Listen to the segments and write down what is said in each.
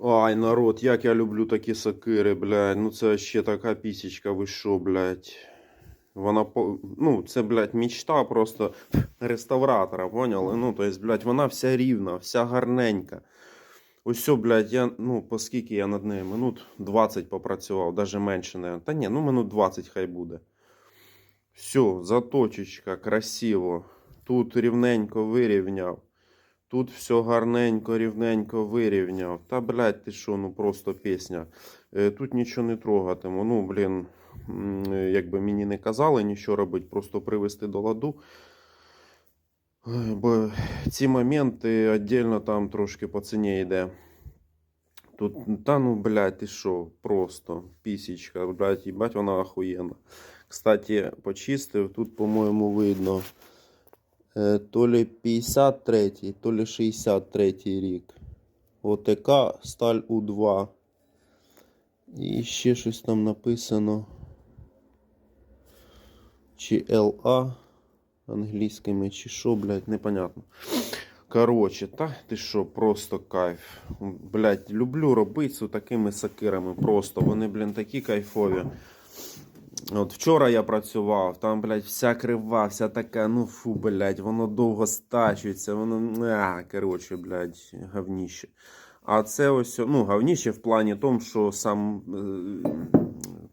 Ай, народ, як я люблю такі сокири, блядь. Ну це ще така пісічка, ви що, блядь. Вона. Ну, це, блядь, мечта просто реставратора, поняли? Ну, то есть, блядь, вона вся рівна, вся гарненька. Ось блядь, я, ну, по скільки я над нею? Минут 20 попрацював, даже менше, не. Та ні, ну минут 20 хай буде. Все, заточечка, красиво. Тут рівненько вирівняв. Тут все гарненько, рівненько вирівняв. Та, блядь, ти що, ну просто пісня. Е, Тут нічого не трогатиму. Ну, блін, е, якби мені не казали нічого робити, просто привести до ладу. Бо ці моменти віддільно там трошки по ціні йде. Тут, та ну, блядь, ти що, просто пісічка, блядь, їбать, вона охуєнна. Кстати, почистив, тут, по-моєму, видно. Е, То лі 53, то лі 63 рік. ОТК сталь У2. І ще щось там написано. Чи ЛА англійськими, чи що, блядь, непонятно. Короче, та ти що, просто кайф. Блядь, люблю робити з такими сакирами. Просто вони, блін, такі кайфові. От вчора я працював, там, блядь, вся крива, вся така, ну фу, блядь, воно довго стачується, воно. А, коротше, блядь, говніще. А це ось, ну, говніще в плані тому, що сам е,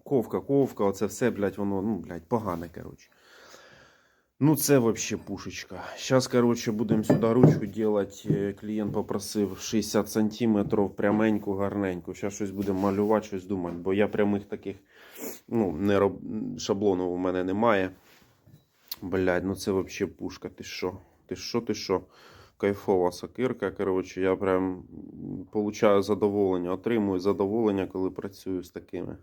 ковка, ковка, оце все, блядь, воно, ну, блядь, погане, коротше. Ну, це вообще пушечка. Сейчас, короче, будемо сюди ручку делать. Е, Клієнт попросив 60 сантиметрів, пряменьку, гарненьку. Зараз щось будемо малювати, щось думати, бо я прямих таких, ну, не роб... шаблонів у мене немає. Блядь, ну це вообще пушка. Ти що? Ти що, ти що? Кайфова сокирка. Коротше, я прям получаю задоволення, отримую задоволення, коли працюю з такими.